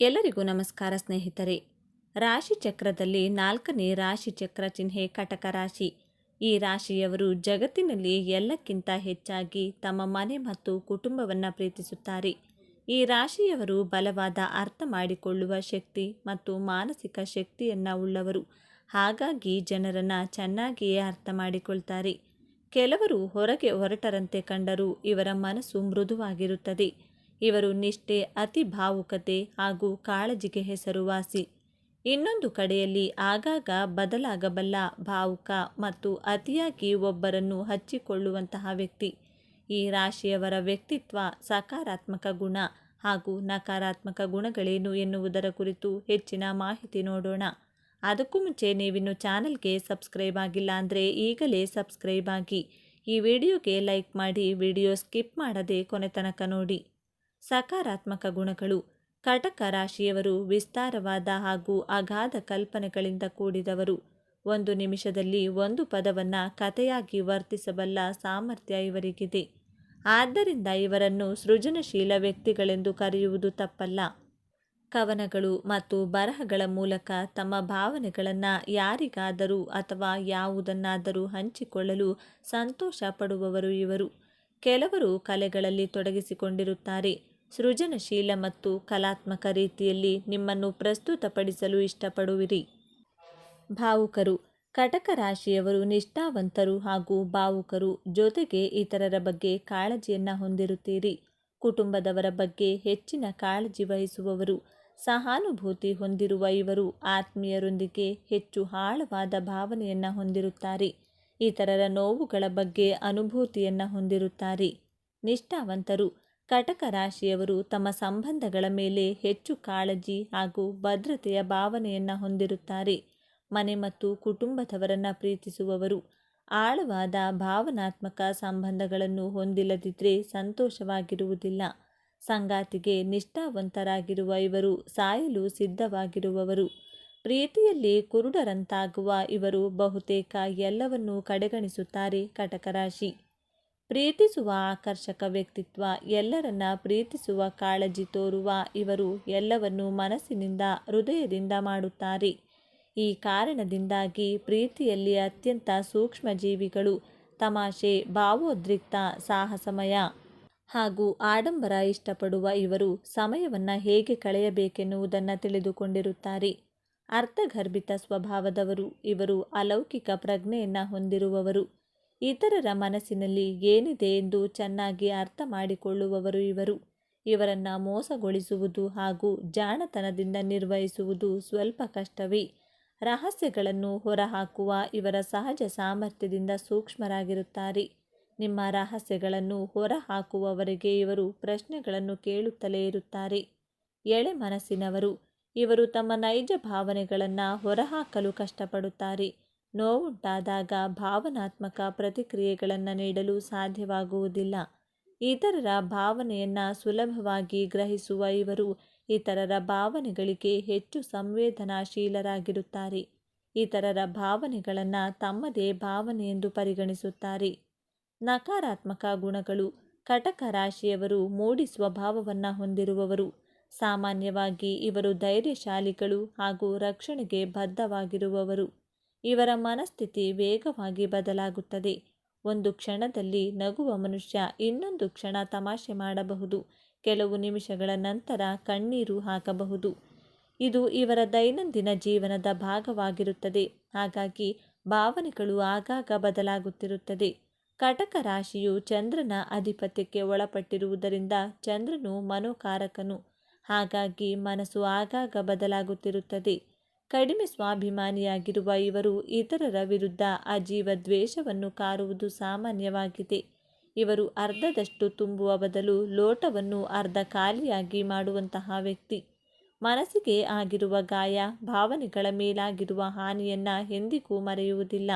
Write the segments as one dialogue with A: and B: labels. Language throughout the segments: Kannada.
A: ಎಲ್ಲರಿಗೂ ನಮಸ್ಕಾರ ಸ್ನೇಹಿತರೆ. ರಾಶಿ ಚಕ್ರದಲ್ಲಿ ನಾಲ್ಕನೇ ರಾಶಿ ಚಕ್ರ ಚಿಹ್ನೆ ಕಟಕ ರಾಶಿ. ಈ ರಾಶಿಯವರು ಜಗತ್ತಿನಲ್ಲಿ ಎಲ್ಲಕ್ಕಿಂತ ಹೆಚ್ಚಾಗಿ ತಮ್ಮ ಮನೆ ಮತ್ತು ಕುಟುಂಬವನ್ನು ಪ್ರೀತಿಸುತ್ತಾರೆ. ಈ ರಾಶಿಯವರು ಬಲವಾದ ಅರ್ಥ ಮಾಡಿಕೊಳ್ಳುವ ಶಕ್ತಿ ಮತ್ತು ಮಾನಸಿಕ ಶಕ್ತಿಯನ್ನು ಉಳ್ಳವರು. ಹಾಗಾಗಿ ಜನರನ್ನು ಚೆನ್ನಾಗಿಯೇ ಅರ್ಥ ಮಾಡಿಕೊಳ್ತಾರೆ. ಕೆಲವರು ಹೊರಗೆ ಹೊರಟರಂತೆ ಕಂಡರೂ ಇವರ ಮನಸ್ಸು ಮೃದುವಾಗಿರುತ್ತದೆ. ಇವರು ನಿಷ್ಠೆ, ಅತಿ ಭಾವುಕತೆ ಹಾಗೂ ಕಾಳಜಿಗೆ ಹೆಸರುವಾಸಿ. ಇನ್ನೊಂದು ಕಡೆಯಲ್ಲಿ ಆಗಾಗ ಬದಲಾಗಬಲ್ಲ ಭಾವುಕ ಮತ್ತು ಅತಿಯಾಗಿ ಒಬ್ಬರನ್ನು ಹಚ್ಚಿಕೊಳ್ಳುವಂತಹ ವ್ಯಕ್ತಿ. ಈ ರಾಶಿಯವರ ವ್ಯಕ್ತಿತ್ವ ಸಕಾರಾತ್ಮಕ ಗುಣ ಹಾಗೂ ನಕಾರಾತ್ಮಕ ಗುಣಗಳೇನು ಎನ್ನುವುದರ ಕುರಿತು ಹೆಚ್ಚಿನ ಮಾಹಿತಿ ನೋಡೋಣ. ಅದಕ್ಕೂ ಮುಂಚೆ ನೀವಿನ್ನು ಚಾನಲ್ಗೆ ಸಬ್ಸ್ಕ್ರೈಬ್ ಆಗಿಲ್ಲ ಅಂದರೆ ಈಗಲೇ ಸಬ್ಸ್ಕ್ರೈಬ್ ಆಗಿ. ಈ ವಿಡಿಯೋಗೆ ಲೈಕ್ ಮಾಡಿ, ವಿಡಿಯೋ ಸ್ಕಿಪ್ ಮಾಡದೆ ಕೊನೆ ತನಕ ನೋಡಿ. ಸಕಾರಾತ್ಮಕ ಗುಣಗಳು. ಕಟಕ ರಾಶಿಯವರು ವಿಸ್ತಾರವಾದ ಹಾಗೂ ಅಗಾಧ ಕಲ್ಪನೆಗಳಿಂದ ಕೂಡಿದವರು. ಒಂದು ನಿಮಿಷದಲ್ಲಿ ಒಂದು ಪದವನ್ನು ಕಥೆಯಾಗಿ ವರ್ತಿಸಬಲ್ಲ ಸಾಮರ್ಥ್ಯ ಇವರಿಗಿದೆ. ಆದ್ದರಿಂದ ಇವರನ್ನು ಸೃಜನಶೀಲ ವ್ಯಕ್ತಿಗಳೆಂದು ಕರೆಯುವುದು ತಪ್ಪಲ್ಲ. ಕವನಗಳು ಮತ್ತು ಬರಹಗಳ ಮೂಲಕ ತಮ್ಮ ಭಾವನೆಗಳನ್ನು ಯಾರಿಗಾದರೂ ಅಥವಾ ಯಾವುದನ್ನಾದರೂ ಹಂಚಿಕೊಳ್ಳಲು ಸಂತೋಷ ಪಡುವವರು ಇವರು. ಕೆಲವರು ಕಲೆಗಳಲ್ಲಿ ತೊಡಗಿಸಿಕೊಂಡಿರುತ್ತಾರೆ. ಸೃಜನಶೀಲ ಮತ್ತು ಕಲಾತ್ಮಕ ರೀತಿಯಲ್ಲಿ ನಿಮ್ಮನ್ನು ಪ್ರಸ್ತುತಪಡಿಸಲು ಇಷ್ಟಪಡುವಿರಿ. ಭಾವುಕರು ಕಟಕ ರಾಶಿಯವರು ನಿಷ್ಠಾವಂತರು ಹಾಗೂ ಭಾವುಕರು ಜೊತೆಗೆ ಇತರರ ಬಗ್ಗೆ ಕಾಳಜಿಯನ್ನು ಹೊಂದಿರುತ್ತೀರಿ. ಕುಟುಂಬದವರ ಬಗ್ಗೆ ಹೆಚ್ಚಿನ ಕಾಳಜಿ ವಹಿಸುವವರು, ಸಹಾನುಭೂತಿ ಹೊಂದಿರುವ ಇವರು ಆತ್ಮೀಯರೊಂದಿಗೆ ಹೆಚ್ಚು ಆಳವಾದ ಭಾವನೆಯನ್ನು ಹೊಂದಿರುತ್ತಾರೆ. ಇತರರ ನೋವುಗಳ ಬಗ್ಗೆ ಅನುಭೂತಿಯನ್ನು ಹೊಂದಿರುತ್ತಾರೆ. ನಿಷ್ಠಾವಂತರು ಕಟಕ ರಾಶಿಯವರು ತಮ್ಮ ಸಂಬಂಧಗಳ ಮೇಲೆ ಹೆಚ್ಚು ಕಾಳಜಿ ಹಾಗೂ ಭದ್ರತೆಯ ಭಾವನೆಯನ್ನು ಹೊಂದಿರುತ್ತಾರೆ. ಮನೆ ಮತ್ತು ಕುಟುಂಬದವರನ್ನು ಪ್ರೀತಿಸುವವರು ಆಳವಾದ ಭಾವನಾತ್ಮಕ ಸಂಬಂಧಗಳನ್ನು ಹೊಂದಿಲ್ಲದಿದ್ದರೆ ಸಂತೋಷವಾಗಿರುವುದಿಲ್ಲ. ಸಂಗಾತಿಗೆ ನಿಷ್ಠಾವಂತರಾಗಿರುವ ಇವರು ಸಾಯಲು ಸಿದ್ಧವಾಗಿರುವವರು. ಪ್ರೀತಿಯಲ್ಲಿ ಕುರುಡರಂತಾಗುವ ಇವರು ಬಹುತೇಕ ಎಲ್ಲವನ್ನೂ ಕಡೆಗಣಿಸುತ್ತಾರೆ ಕಟಕ ರಾಶಿ. ಪ್ರೀತಿಸುವ ಆಕರ್ಷಕ ವ್ಯಕ್ತಿತ್ವ, ಎಲ್ಲರನ್ನ ಪ್ರೀತಿಸುವ ಕಾಳಜಿ ತೋರುವ ಇವರು ಎಲ್ಲವನ್ನು ಮನಸ್ಸಿನಿಂದ, ಹೃದಯದಿಂದ ಮಾಡುತ್ತಾರೆ. ಈ ಕಾರಣದಿಂದಾಗಿ ಪ್ರೀತಿಯಲ್ಲಿ ಅತ್ಯಂತ ಸೂಕ್ಷ್ಮ ಜೀವಿಗಳು, ತಮಾಷೆ, ಭಾವೋದ್ರಿಕ್ತ ಸಾಹಸಮಯ ಹಾಗೂ ಆಡಂಬರ ಇಷ್ಟಪಡುವ ಇವರು ಸಮಯವನ್ನು ಹೇಗೆ ಕಳೆಯಬೇಕೆನ್ನುವುದನ್ನು ತಿಳಿದುಕೊಂಡಿರುತ್ತಾರೆ. ಅರ್ಥಗರ್ಭಿತ ಸ್ವಭಾವದವರು, ಇವರು ಅಲೌಕಿಕ ಪ್ರಜ್ಞೆಯನ್ನು ಹೊಂದಿರುವವರು. ಇತರರ ಮನಸ್ಸಿನಲ್ಲಿ ಏನಿದೆ ಎಂದು ಚೆನ್ನಾಗಿ ಅರ್ಥ ಮಾಡಿಕೊಳ್ಳುವವರು ಇವರು. ಇವರನ್ನು ಮೋಸಗೊಳಿಸುವುದು ಹಾಗೂ ಜಾಣತನದಿಂದ ನಿರ್ವಹಿಸುವುದು ಸ್ವಲ್ಪ ಕಷ್ಟವೇ. ರಹಸ್ಯಗಳನ್ನು ಹೊರಹಾಕುವ ಇವರ ಸಹಜ ಸಾಮರ್ಥ್ಯದಿಂದ ಸೂಕ್ಷ್ಮರಾಗಿರುತ್ತಾರೆ. ನಿಮ್ಮ ರಹಸ್ಯಗಳನ್ನು ಹೊರಹಾಕುವವರಿಗೆ ಇವರು ಪ್ರಶ್ನೆಗಳನ್ನು ಕೇಳುತ್ತಲೇ ಇರುತ್ತಾರೆ. ಎಳೆ ಮನಸ್ಸಿನವರು, ಇವರು ತಮ್ಮ ನೈಜ ಭಾವನೆಗಳನ್ನು ಹೊರಹಾಕಲು ಕಷ್ಟಪಡುತ್ತಾರೆ. ನೋವುಂಟಾದಾಗ ಭಾವನಾತ್ಮಕ ಪ್ರತಿಕ್ರಿಯೆಗಳನ್ನು ನೀಡಲು ಸಾಧ್ಯವಾಗುವುದಿಲ್ಲ. ಇತರರ ಭಾವನೆಯನ್ನು ಸುಲಭವಾಗಿ ಗ್ರಹಿಸುವ ಇವರು ಇತರರ ಭಾವನೆಗಳಿಗೆ ಹೆಚ್ಚು ಸಂವೇದನಾಶೀಲರಾಗಿರುತ್ತಾರೆ. ಇತರರ ಭಾವನೆಗಳನ್ನು ತಮ್ಮದೇ ಭಾವನೆ ಎಂದು ಪರಿಗಣಿಸುತ್ತಾರೆ. ನಕಾರಾತ್ಮಕ ಗುಣಗಳು ಕಟಕ ರಾಶಿಯವರು ಮೂಡಿ ಸ್ವಭಾವವನ್ನು ಹೊಂದಿರುವವರು. ಸಾಮಾನ್ಯವಾಗಿ ಇವರು ಧೈರ್ಯಶಾಲಿಗಳು ಹಾಗೂ ರಕ್ಷಣೆಗೆ ಬದ್ಧವಾಗಿರುವವರು. ಇವರ ಮನಸ್ಥಿತಿ ವೇಗವಾಗಿ ಬದಲಾಗುತ್ತದೆ. ಒಂದು ಕ್ಷಣದಲ್ಲಿ ನಗುವ ಮನುಷ್ಯ ಇನ್ನೊಂದು ಕ್ಷಣ ತಮಾಷೆ ಮಾಡಬಹುದು. ಕೆಲವು ನಿಮಿಷಗಳ ನಂತರ ಕಣ್ಣೀರು ಹಾಕಬಹುದು. ಇದು ಇವರ ದೈನಂದಿನ ಜೀವನದ ಭಾಗವಾಗಿರುತ್ತದೆ. ಹಾಗಾಗಿ ಭಾವನೆಗಳು ಆಗಾಗ ಬದಲಾಗುತ್ತಿರುತ್ತದೆ. ಕಟಕ ರಾಶಿಯು ಚಂದ್ರನ ಅಧಿಪತ್ಯಕ್ಕೆ ಒಳಪಟ್ಟಿರುವುದರಿಂದ ಚಂದ್ರನು ಮನೋಕಾರಕನು. ಹಾಗಾಗಿ ಮನಸ್ಸು ಆಗಾಗ ಬದಲಾಗುತ್ತಿರುತ್ತದೆ. ಕಡಿಮೆ ಸ್ವಾಭಿಮಾನಿಯಾಗಿರುವ ಇವರು ಇತರರ ವಿರುದ್ಧ ಅಜೀವ ದ್ವೇಷವನ್ನು ಕಾರುವುದು ಸಾಮಾನ್ಯವಾಗಿದೆ. ಇವರು ಅರ್ಧದಷ್ಟು ತುಂಬುವ ಬದಲು ಲೋಟವನ್ನು ಅರ್ಧ ಖಾಲಿಯಾಗಿ ಮಾಡುವಂತಹ ವ್ಯಕ್ತಿ. ಮನಸ್ಸಿಗೆ ಆಗಿರುವ ಗಾಯ, ಭಾವನೆಗಳ ಮೇಲಾಗಿರುವ ಹಾನಿಯನ್ನು ಎಂದಿಗೂ ಮರೆಯುವುದಿಲ್ಲ.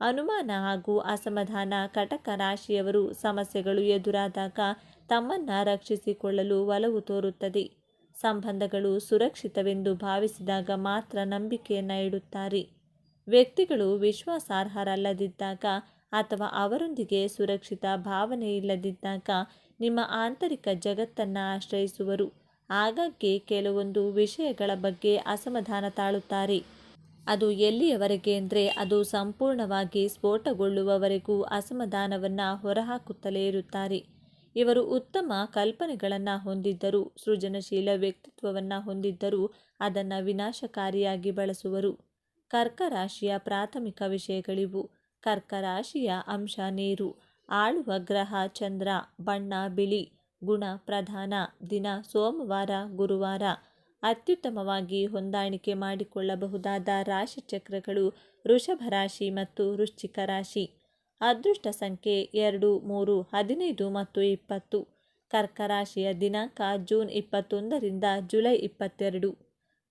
A: ಅನುಮಾನ ಹಾಗೂ ಅಸಮಾಧಾನ ಕಟಕ ರಾಶಿಯವರು ಸಮಸ್ಯೆಗಳು ಎದುರಾದಾಗ ತಮ್ಮನ್ನು ರಕ್ಷಿಸಿಕೊಳ್ಳಲು ಒಲವು ತೋರುತ್ತದೆ. ಸಂಬಂಧಗಳು ಸುರಕ್ಷಿತವೆಂದು ಭಾವಿಸಿದಾಗ ಮಾತ್ರ ನಂಬಿಕೆಯನ್ನು ಇಡುತ್ತಾರೆ. ವ್ಯಕ್ತಿಗಳು ವಿಶ್ವಾಸಾರ್ಹರಲ್ಲದಿದ್ದಾಗ ಅಥವಾ ಅವರೊಂದಿಗೆ ಸುರಕ್ಷಿತ ಭಾವನೆ ಇಲ್ಲದಿದ್ದಾಗ ನಿಮ್ಮ ಆಂತರಿಕ ಜಗತ್ತನ್ನು ಆಶ್ರಯಿಸುವರು. ಆಗಾಗ್ಗೆ ಕೆಲವೊಂದು ವಿಷಯಗಳ ಬಗ್ಗೆ ಅಸಮಾಧಾನ ತಾಳುತ್ತಾರೆ. ಅದು ಎಲ್ಲಿಯವರೆಗೆ ಅಂದರೆ ಅದು ಸಂಪೂರ್ಣವಾಗಿ ಸ್ಫೋಟಗೊಳ್ಳುವವರೆಗೂ ಅಸಮಾಧಾನವನ್ನು ಹೊರಹಾಕುತ್ತಲೇ ಇರುತ್ತಾರೆ. ಇವರು ಉತ್ತಮ ಕಲ್ಪನೆಗಳನ್ನು ಹೊಂದಿದ್ದರು, ಸೃಜನಶೀಲ ವ್ಯಕ್ತಿತ್ವವನ್ನು ಹೊಂದಿದ್ದರೂ, ಅದನ್ನು ವಿನಾಶಕಾರಿಯಾಗಿ ಬಳಸುವರು. ಕರ್ಕ ರಾಶಿಯ ಪ್ರಾಥಮಿಕ ವಿಷಯಗಳಿವು. ಕರ್ಕ ರಾಶಿಯ ಅಂಶ ನೀರು. ಆಳುವ ಗ್ರಹ ಚಂದ್ರ, ಬಣ್ಣ, ಬಿಳಿ, ಗುಣ ಪ್ರಧಾನ, ದಿನ, ಸೋಮವಾರ, ಗುರುವಾರ. ಅತ್ಯುತ್ತಮವಾಗಿ ಹೊಂದಾಣಿಕೆ ಮಾಡಿಕೊಳ್ಳಬಹುದಾದ ರಾಶಿಚಕ್ರಗಳು ವೃಷಭ ರಾಶಿ ಮತ್ತು ವೃಶ್ಚಿಕ ರಾಶಿ. ಅದೃಷ್ಟ ಸಂಖ್ಯೆ ಎರಡು, ಮೂರು, ಹದಿನೈದು ಮತ್ತು ಇಪ್ಪತ್ತು. ಕರ್ಕ ರಾಶಿಯ ದಿನಾಂಕ ಜೂನ್ ಇಪ್ಪತ್ತೊಂದರಿಂದ ಜುಲೈ ಇಪ್ಪತ್ತೆರಡು.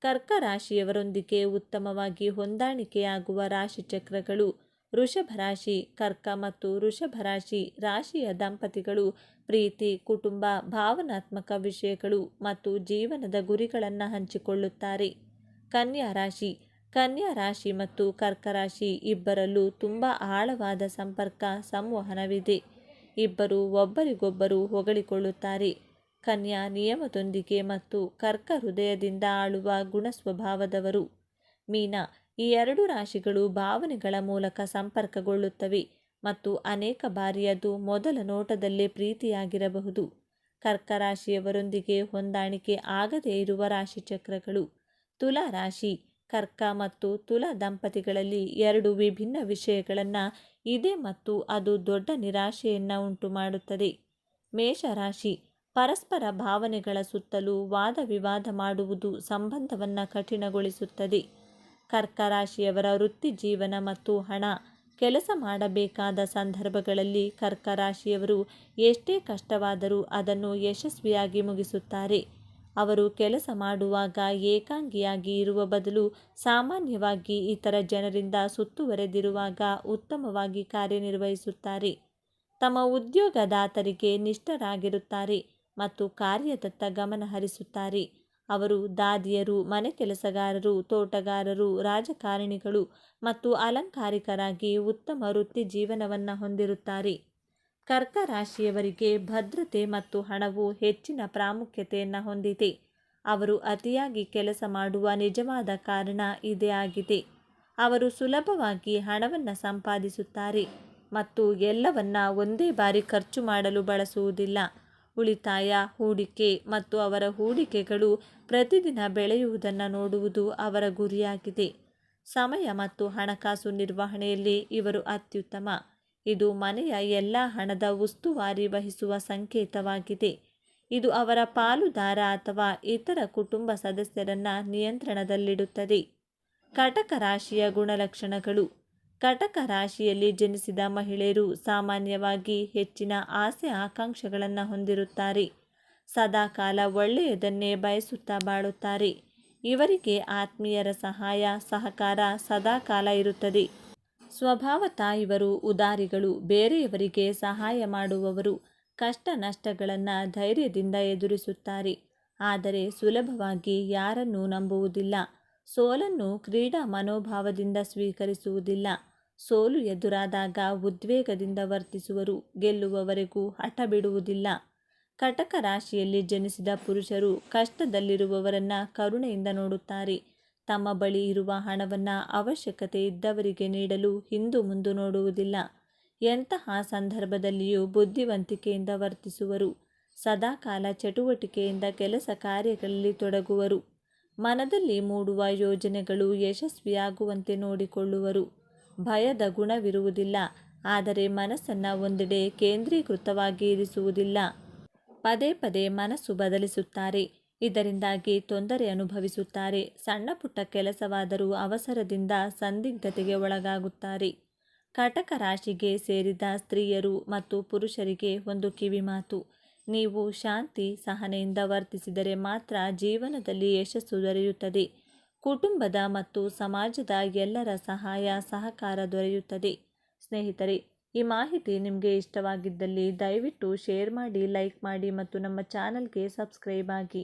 A: ಕರ್ಕ ರಾಶಿಯವರೊಂದಿಗೆ ಉತ್ತಮವಾಗಿ ಹೊಂದಾಣಿಕೆಯಾಗುವ ರಾಶಿಚಕ್ರಗಳು ವೃಷಭ ರಾಶಿ, ಕರ್ಕ ಮತ್ತು ವೃಷಭ ರಾಶಿ ರಾಶಿಯ ದಂಪತಿಗಳು, ಪ್ರೀತಿ, ಕುಟುಂಬ, ಭಾವನಾತ್ಮಕ ವಿಷಯಗಳು ಮತ್ತು ಜೀವನದ ಗುರಿಗಳನ್ನು ಹಂಚಿಕೊಳ್ಳುತ್ತಾರೆ. ಕನ್ಯಾ ರಾಶಿ ಕನ್ಯಾ ರಾಶಿ ಮತ್ತು ಕರ್ಕ ರಾಶಿ ಇಬ್ಬರಲ್ಲೂ ತುಂಬ ಆಳವಾದ ಸಂಪರ್ಕ, ಸಂವಹನವಿದೆ. ಇಬ್ಬರು ಒಬ್ಬರಿಗೊಬ್ಬರು ಹೊಗಳಿಕೊಳ್ಳುತ್ತಾರೆ. ಕನ್ಯಾ ನಿಯಮದೊಂದಿಗೆ ಮತ್ತು ಕರ್ಕ ಹೃದಯದಿಂದ ಆಳುವ ಗುಣ ಸ್ವಭಾವದವರು ಮೀನಾ, ಈ ಎರಡು ರಾಶಿಗಳು ಭಾವನೆಗಳ ಮೂಲಕ ಸಂಪರ್ಕಗೊಳ್ಳುತ್ತವೆ ಮತ್ತು ಅನೇಕ ಬಾರಿ ಅದು ಮೊದಲ ನೋಟದಲ್ಲೇ ಪ್ರೀತಿಯಾಗಿರಬಹುದು. ಕರ್ಕ ರಾಶಿಯವರೊಂದಿಗೆ ಹೊಂದಾಣಿಕೆ ಆಗದೇ ಇರುವ ರಾಶಿಚಕ್ರಗಳು. ತುಲಾ ರಾಶಿ ಕರ್ಕ ಮತ್ತು ತುಲ ದಂಪತಿಗಳಲ್ಲಿ ಎರಡು ವಿಭಿನ್ನ ವಿಷಯಗಳನ್ನು ಇದೆ ಮತ್ತು ಅದು ದೊಡ್ಡ ನಿರಾಶೆಯನ್ನು ಉಂಟು ಮಾಡುತ್ತದೆ ಮೇಷರಾಶಿ ಪರಸ್ಪರ ಭಾವನೆಗಳ ಸುತ್ತಲೂ ವಾದ ವಿವಾದ ಮಾಡುವುದು ಸಂಬಂಧವನ್ನು ಕಠಿಣಗೊಳಿಸುತ್ತದೆ. ಕರ್ಕ ರಾಶಿಯವರ ವೃತ್ತಿ ಜೀವನ ಮತ್ತು ಹಣ ಕೆಲಸ ಮಾಡಬೇಕಾದ ಸಂದರ್ಭಗಳಲ್ಲಿ ಕರ್ಕ ರಾಶಿಯವರು ಎಷ್ಟೇ ಕಷ್ಟವಾದರೂ ಅದನ್ನು ಯಶಸ್ವಿಯಾಗಿ ಮುಗಿಸುತ್ತಾರೆ. ಅವರು ಕೆಲಸ ಮಾಡುವಾಗ ಏಕಾಂಗಿಯಾಗಿ ಇರುವ ಬದಲು ಸಾಮಾನ್ಯವಾಗಿ ಇತರ ಜನರಿಂದ ಸುತ್ತುವರೆದಿರುವಾಗ ಉತ್ತಮವಾಗಿ ಕಾರ್ಯನಿರ್ವಹಿಸುತ್ತಾರೆ. ತಮ್ಮ ಉದ್ಯೋಗದಾತರಿಗೆ ನಿಷ್ಠರಾಗಿರುತ್ತಾರೆ ಮತ್ತು ಕಾರ್ಯದತ್ತ ಗಮನ ಹರಿಸುತ್ತಾರೆ. ಅವರು ದಾದಿಯರು, ಮನೆ ಕೆಲಸಗಾರರು, ತೋಟಗಾರರು, ರಾಜಕಾರಣಿಗಳು ಮತ್ತು ಅಲಂಕಾರಿಕರಾಗಿ ಉತ್ತಮ ವೃತ್ತಿ ಜೀವನವನ್ನು ಹೊಂದಿರುತ್ತಾರೆ. ಕರ್ಕ ರಾಶಿಯವರಿಗೆ ಭದ್ರತೆ ಮತ್ತು ಹಣವು ಹೆಚ್ಚಿನ ಪ್ರಾಮುಖ್ಯತೆಯನ್ನು ಹೊಂದಿದೆ. ಅವರು ಅತಿಯಾಗಿ ಕೆಲಸ ಮಾಡುವ ನಿಜವಾದ ಕಾರಣ ಇದೇ ಆಗಿದೆ. ಅವರು ಸುಲಭವಾಗಿ ಹಣವನ್ನು ಸಂಪಾದಿಸುತ್ತಾರೆ ಮತ್ತು ಎಲ್ಲವನ್ನ ಒಂದೇ ಬಾರಿ ಖರ್ಚು ಮಾಡಲು ಬಳಸುವುದಿಲ್ಲ. ಉಳಿತಾಯ, ಹೂಡಿಕೆ ಮತ್ತು ಅವರ ಹೂಡಿಕೆಗಳು ಪ್ರತಿದಿನ ಬೆಳೆಯುವುದನ್ನು ನೋಡುವುದು ಅವರ ಗುರಿಯಾಗಿದೆ. ಸಮಯ ಮತ್ತು ಹಣಕಾಸು ನಿರ್ವಹಣೆಯಲ್ಲಿ ಇವರು ಅತ್ಯುತ್ತಮ. ಇದು ಮನೆಯ ಎಲ್ಲ ಹಣದ ಉಸ್ತುವಾರಿ ವಹಿಸುವ ಸಂಕೇತವಾಗಿದೆ. ಇದು ಅವರ ಪಾಲುದಾರ ಅಥವಾ ಇತರ ಕುಟುಂಬ ಸದಸ್ಯರನ್ನ ನಿಯಂತ್ರಣದಲ್ಲಿಡುತ್ತದೆ. ಕಟಕ ರಾಶಿಯ ಗುಣಲಕ್ಷಣಗಳು. ಕಟಕ ರಾಶಿಯಲ್ಲಿ ಜನಿಸಿದ ಮಹಿಳೆಯರು ಸಾಮಾನ್ಯವಾಗಿ ಹೆಚ್ಚಿನ ಆಸೆ ಆಕಾಂಕ್ಷೆಗಳನ್ನು ಹೊಂದಿರುತ್ತಾರೆ. ಸದಾಕಾಲ ಒಳ್ಳೆಯದನ್ನೇ ಬಯಸುತ್ತಾ ಬಾಳುತ್ತಾರೆ. ಇವರಿಗೆ ಆತ್ಮೀಯರ ಸಹಾಯ, ಸಹಕಾರ ಸದಾಕಾಲ ಇರುತ್ತದೆ. ಸ್ವಭಾವತಃ ಇವರು ಉದಾರಿಗಳು, ಬೇರೆಯವರಿಗೆ ಸಹಾಯ ಮಾಡುವವರು ಕಷ್ಟ ನಷ್ಟಗಳನ್ನು ಧೈರ್ಯದಿಂದ ಎದುರಿಸುತ್ತಾರೆ. ಆದರೆ ಸುಲಭವಾಗಿ ಯಾರನ್ನೂ ನಂಬುವುದಿಲ್ಲ. ಸೋಲನ್ನು ಕ್ರೀಡಾ ಮನೋಭಾವದಿಂದ ಸ್ವೀಕರಿಸುವುದಿಲ್ಲ. ಸೋಲು ಎದುರಾದಾಗ ಉದ್ವೇಗದಿಂದ ವರ್ತಿಸುವರು, ಗೆಲ್ಲುವವರೆಗೂ ಹಠ ಬಿಡುವುದಿಲ್ಲ ಕಟಕ ರಾಶಿಯಲ್ಲಿ ಜನಿಸಿದ ಪುರುಷರು ಕಷ್ಟದಲ್ಲಿರುವವರನ್ನ ಕರುಣೆಯಿಂದ ನೋಡುತ್ತಾರೆ. ತಮ್ಮ ಬಳಿ ಇರುವ ಹಣವನ್ನು ಅವಶ್ಯಕತೆ ಇದ್ದವರಿಗೆ ನೀಡಲು ಹಿಂದು ಮುಂದು ನೋಡುವುದಿಲ್ಲ. ಎಂತಹ ಸಂದರ್ಭದಲ್ಲಿಯೂ ಬುದ್ಧಿವಂತಿಕೆಯಿಂದ ವರ್ತಿಸುವರು. ಸದಾಕಾಲ ಚಟುವಟಿಕೆಯಿಂದ ಕೆಲಸ ಕಾರ್ಯಗಳಲ್ಲಿ ತೊಡಗುವರು. ಮನದಲ್ಲಿ ಮೂಡುವ ಯೋಜನೆಗಳು ಯಶಸ್ವಿಯಾಗುವಂತೆ ನೋಡಿಕೊಳ್ಳುವರು. ಭಯದ ಗುಣವಿರುವುದಿಲ್ಲ, ಆದರೆ ಮನಸ್ಸನ್ನು ಒಂದೆಡೆ ಕೇಂದ್ರೀಕೃತವಾಗಿ ಇರಿಸುವುದಿಲ್ಲ. ಪದೇ ಪದೇ ಮನಸ್ಸು ಬದಲಿಸುತ್ತಾರೆ. ಇದರಿಂದಾಗಿ ತೊಂದರೆ ಅನುಭವಿಸುತ್ತಾರೆ. ಸಣ್ಣ ಪುಟ್ಟ ಕೆಲಸವಾದರೂ ಅವಸರದಿಂದ ಸಂದಿಗ್ಧತೆಗೆ ಒಳಗಾಗುತ್ತಾರೆ. ಕಟಕ ರಾಶಿಗೆ ಸೇರಿದ ಸ್ತ್ರೀಯರು ಮತ್ತು ಪುರುಷರಿಗೆ ಒಂದು ಕಿವಿ ಮಾತು. ನೀವು ಶಾಂತಿ, ಸಹನೆಯಿಂದ ವರ್ತಿಸಿದರೆ ಮಾತ್ರ ಜೀವನದಲ್ಲಿ ಯಶಸ್ಸು ದೊರೆಯುತ್ತದೆ. ಕುಟುಂಬದ ಮತ್ತು ಸಮಾಜದ ಎಲ್ಲರ ಸಹಾಯ, ಸಹಕಾರ ದೊರೆಯುತ್ತದೆ. ಸ್ನೇಹಿತರೆ, ಈ ಮಾಹಿತಿ ನಿಮಗೆ ಇಷ್ಟವಾಗಿದ್ದಲ್ಲಿ ದಯವಿಟ್ಟು ಶೇರ್ ಮಾಡಿ, ಲೈಕ್ ಮಾಡಿ ಮತ್ತು ನಮ್ಮ ಚಾನಲ್ಗೆ ಸಬ್ಸ್ಕ್ರೈಬ್ ಆಗಿ.